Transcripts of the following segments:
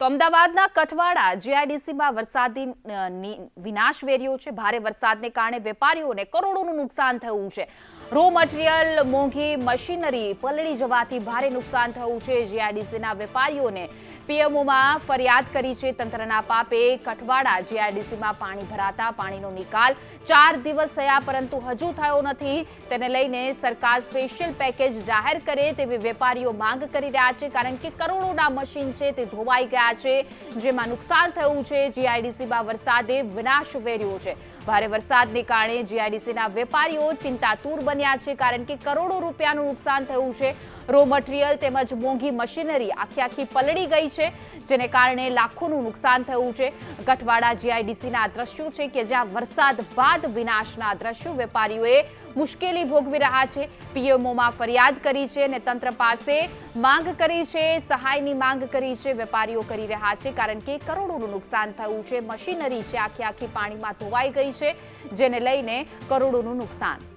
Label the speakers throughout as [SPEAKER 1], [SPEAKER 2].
[SPEAKER 1] તો અમદાવાદના કઠવાડા જીઆઈડીસીમાં વરસાદી વિનાશ વેર્યો છે. ભારે વરસાદને કારણે વેપારીઓને કરોડોનું નુકસાન થયું છે. રો મટીરિયલ મોંઘી મશીનરી પલળી જવાથી ભારે નુકસાન થયું છે. જીઆઈડીસીના વેપારીઓને પીએમઓમાં ફરિયાદ કરી છે તંત્રના પાપે કઠવાડા જીઆઈડીસીમાં પાણી ભરાતા પાણીનો નિકાલ ચાર દિવસ થયા પરંતુ હજુ થયો નથી. તેને લઈને સરકાર સ્પેશિયલ પેકેજ જાહેર કરે તેવી વેપારીઓ માંગ કરી રહ્યા છે કારણ કે કરોડોના મશીન છે તે ધોવાઈ ગયા છે. જેમાં નુકસાન થયું છે. જીઆઈડીસીમાં વરસાદે વિનાશ વેર્યો છે. ભારે વરસાદને કારણે જીઆઈડીસીના વેપારીઓ ચિંતાતુર બન્યા છે કારણ કે કરોડો રૂપિયાનું નુકસાન થયું છે. રો મટીરિયલ તેમજ મોંઘી મશીનરી આખી આખી પલળી ગઈ છે, જેને કારણે લાખોનું નુકસાન થયું છે. કઠવાડા જીઆઈડીસીના દ્રશ્યો છે કે જ્યાં વરસાદ બાદ વિનાશના દ્રશ્યો વેપારીઓએ મુશ્કેલી ભોગવી રહ્યા છે. પીએમઓમાં ફરિયાદ કરી છે અને તંત્ર પાસે માંગ કરી છે, સહાયની માંગ કરી છે, વેપારીઓ કરી રહ્યા છે, કારણ કે કરોડોનું નુકસાન થયું છે. મશીનરી છે આખી આખી પાણીમાં ધોવાઈ ગઈ છે, જેને લઈને કરોડોનું નુકસાન.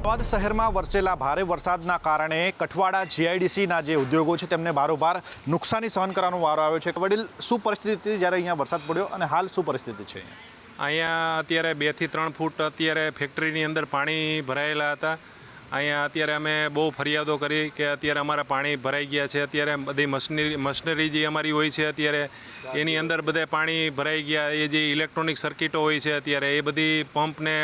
[SPEAKER 2] અમદાવાદ શહેરમાં વરસેલા ભારે વરસાદના કારણે કઠવાડા જીઆઈડીસીના જે ઉદ્યોગો છે તેમને બારોબાર નુકસાની સહન કરવાનો વારો આવ્યો છે. વડીલ, શું પરિસ્થિતિ જ્યારે અહીંયા વરસાદ પડ્યો અને હાલ શું પરિસ્થિતિ છે
[SPEAKER 3] અહીંયા? અત્યારે બેથી ત્રણ ફૂટ અત્યારે ફેક્ટરીની અંદર પાણી ભરાયેલા હતા. અહીંયા અત્યારે અમે બહુ ફરિયાદો કરી કે અત્યારે અમારા પાણી ભરાઈ ગયા છે. અત્યારે બધી મશીનરી મશીનરી જે અમારી હોય છે અત્યારે, એની અંદર બધે પાણી ભરાઈ ગયા. એ જે ઇલેક્ટ્રોનિક સર્કિટો હોય છે અત્યારે, એ બધી પંપને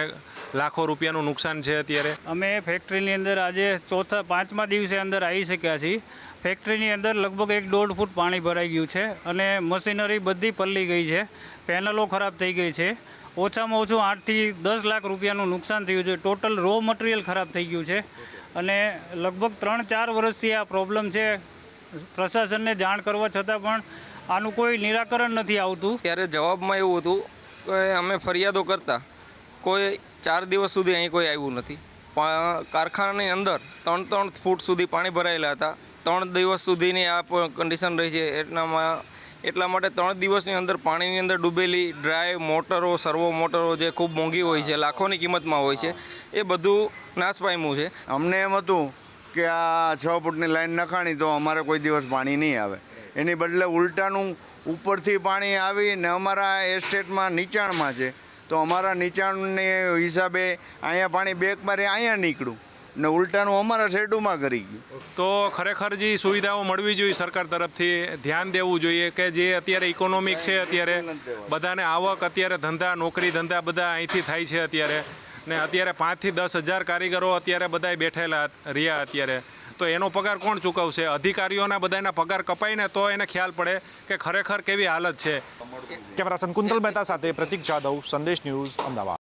[SPEAKER 3] લાખો રૂપિયાનું નુકસાન છે અત્યારે.
[SPEAKER 4] અમે ફેક્ટરીની અંદર આજે ચોથા, પાંચમા દિવસે અંદર આવી શક્યા છીએ. ફેક્ટરીની અંદર લગભગ એક દોઢ ફૂટ પાણી ભરાઈ ગયું છે અને મશીનરી બધી પલળી ગઈ છે. પેનલો ખરાબ થઈ ગઈ છે. ઓછામાં ઓછું આઠથી દસ લાખ રૂપિયાનું નુકસાન થયું છે. ટોટલ રો મટીરિયલ ખરાબ થઈ ગયું છે. અને લગભગ ત્રણ ચાર વર્ષથી આ પ્રોબ્લેમ છે. પ્રશાસનને જાણ કરવા છતાં પણ આનું કોઈ નિરાકરણ નથી આવતું.
[SPEAKER 5] ત્યારે જવાબમાં એવું હતું કે અમે ફરિયાદો કરતા. કોઈ ચાર દિવસ સુધી અહીં કોઈ આવ્યું નથી. પણ કારખાનાની અંદર ત્રણ ત્રણ ફૂટ સુધી પાણી ભરાયેલા હતા. ત્રણ દિવસ સુધીની આ કન્ડિશન રહી છે. એટલામાં એટલા માટે ત્રણ દિવસની અંદર પાણીની અંદર ડૂબેલી ડ્રાય મોટરો, સર્વો મોટરો જે ખૂબ મોંઘી હોય છે, લાખોની કિંમતમાં હોય છે, એ બધું નાશ પામ્યું છે.
[SPEAKER 6] અમને એમ હતું કે આ છ ફૂટની લાઈન નખાણી તો અમારે કોઈ દિવસ પાણી નહીં આવે. એની બદલે ઉલટાનું ઉપરથી પાણી આવી ને અમારા એસ્ટેટમાં નીચાણમાં છે. તો અમારા નીચાણને હિસાબે અહીંયા પાણી બેક મારી અહીંયા નીકળ્યું. ને ઉલટાનું અમારા શેડુમાં કરી ગયું.
[SPEAKER 3] તો ખરેખર જે સુવિધાઓ મળવી જોઈએ સરકાર તરફથી ધ્યાન દેવું જોઈએ કે જે અત્યારે ઇકોનોમિક છે અત્યારે બધાને આવક અત્યારે ધંધા નોકરી ધંધા બધા અહીંથી થાય છે અત્યારે. ને અત્યારે પાંચથી દસ હજાર કારીગરો અત્યારે બધાય બેઠેલા રહ્યા અત્યારે. તો એનો પગાર કોણ ચૂકવશે? અધિકારીઓના બધાના પગાર કપાય ને તો એને ખ્યાલ પડે કે ખરેખર કેવી હાલત છે.
[SPEAKER 2] કેમેરા પર્સન કુંતલ મહેતા સાથે પ્રતિક જાદવ સંદેશ ન્યૂઝ અમદાવાદ.